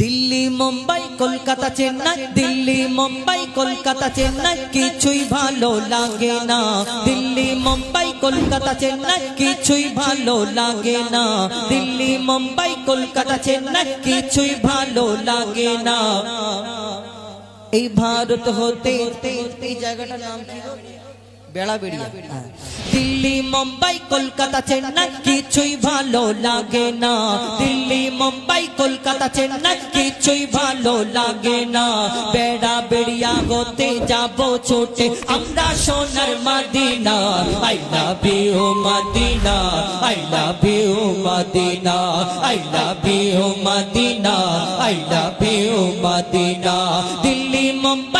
দিল্লি, মুম্বাই, কলকাতা, চেন্নাই। দিল্লি, মুম্বাই, কলকাতা, চেন্নাই, কিছুই ভালো লাগে না। দিল্লি, মুম্বাই, কলকাতা, চেন্নাই, কিছুই ভালো লাগে না। দিল্লি, মুম্বাই, কলকাতা, চেন্নাই, কিছুই ভালো লাগে না। এই ভারত হতে এই জায়গাটার নাম কি গো? বেড়া বেড়িয়া হ্যাঁ। দিল্লি, মুম্বাই, কলকাতা, চেন্নাই, কিছুই ভালো লাগে না দিল্লি, মুম্বাই, কলকাতা, চেন্নাই, কিছুই ভালো লাগে না বেড়া বেড়িয়া হতে যাব ছোটে, আমরা সোনার Medina I love you Medina I love you Medina I love you Medina I love you Medina Delhi, Mumbai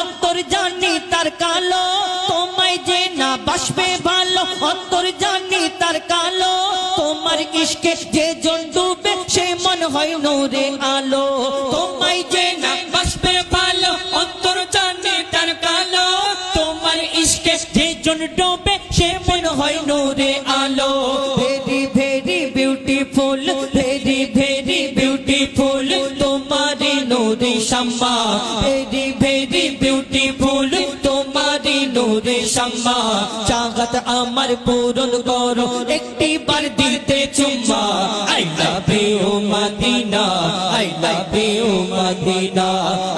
অন্তর জানি তার কালো, তোমায় যে না বাসবে ভালো। অন্তর জানি তার কালো, তোমার ইশকে যে জন ডুবে, সে মন হয় নূরে আলো। তোমায় যে না বাসবে ভালো, অন্তর জানি তার কালো, তোমার ইশকে যে জন ডুবে, সে মন হয় নূরে আলো। Very very beautiful very very beautiful তোমারি নূরে শাম্মা আমার পূরণ করো। একটি বার দিতে চুম্মা। I love you Medina. I love you Medina.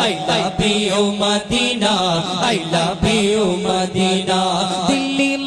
I love you Medina. I love you Medina. Delhi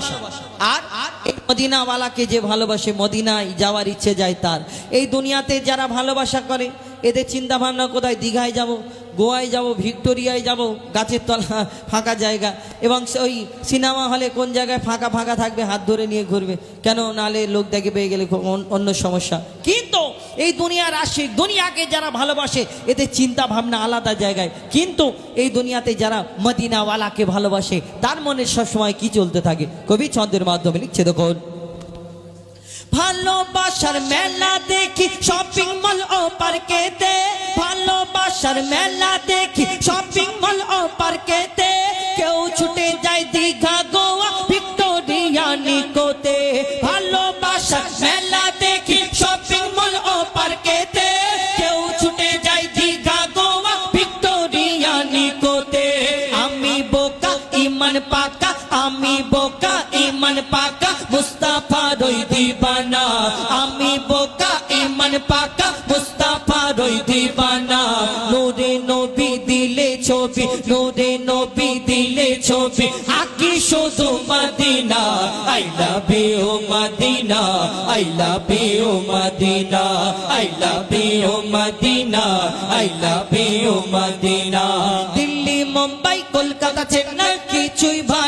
ভালোবাসা। আর এই মদিনাওয়ালাকে যে ভালোবাসে, মদিনায় যাওয়ার ইচ্ছে যায় তার। এই দুনিয়াতে যারা ভালোবাসা করে এদের চিন্তা ভাবনা কোথায়? দীঘায় যাব, গোয়ায় যাব, ভিক্টোরিয়ায় যাব, গাছের তলা, ফাঁকা জায়গা। এবং ওই সিনেমা হলে কোন জায়গায় ফাঁকা ফাঁকা থাকবে, হাত ধরে নিয়ে ঘুরবে। কেন নালে লোক দেখে পেয়ে গেলে অন্য সমস্যা। কিন্তু এই দুনিয়ার আশিক দুনিয়াকে যারা ভালোবাসে, এদের চিন্তা ভাবনা আলাদা জায়গায়। কিন্তু এই দুনিয়াতে যারা মদিনাওয়ালাকে ভালোবাসে, তার মনে সবসময় কি চলতে থাকে? কবি ছন্দের মাধ্যমে লিখছে দেখুন। ভালোবাসার মেলা দেখি শপিং মল ও পার্কেতে ভালোবাসার মেলা দেখি শপিং মল ও পার্কেতে কেউ ছুটে যায় দীঘা, গোয়া, ভিক্টোরিয়া, নিকোতে। ভালোবাসার মেলা দেখি শপিং মল ও পার্কেতে কেউ ছুটে যায় দীঘা, গোয়া, ভিক্টোরিয়া, নিকোতে। আমি বোকা, ইমান পাকা আমি বোকা ইমান পাকা, মুস্তাফা রই দিবানা। আমি বোকা ইমান পাকা, মুস্তাফা রই দিবানা। নূরে নবী দিলে ছবি, নূরে নবী দিলে ছবি। আকি শুধু Medina, I love you Medina, I love you Medina, I love you Medina, I love you Medina. Delhi, Mumbai, Kolkata, Chennai, কিছুই ভালো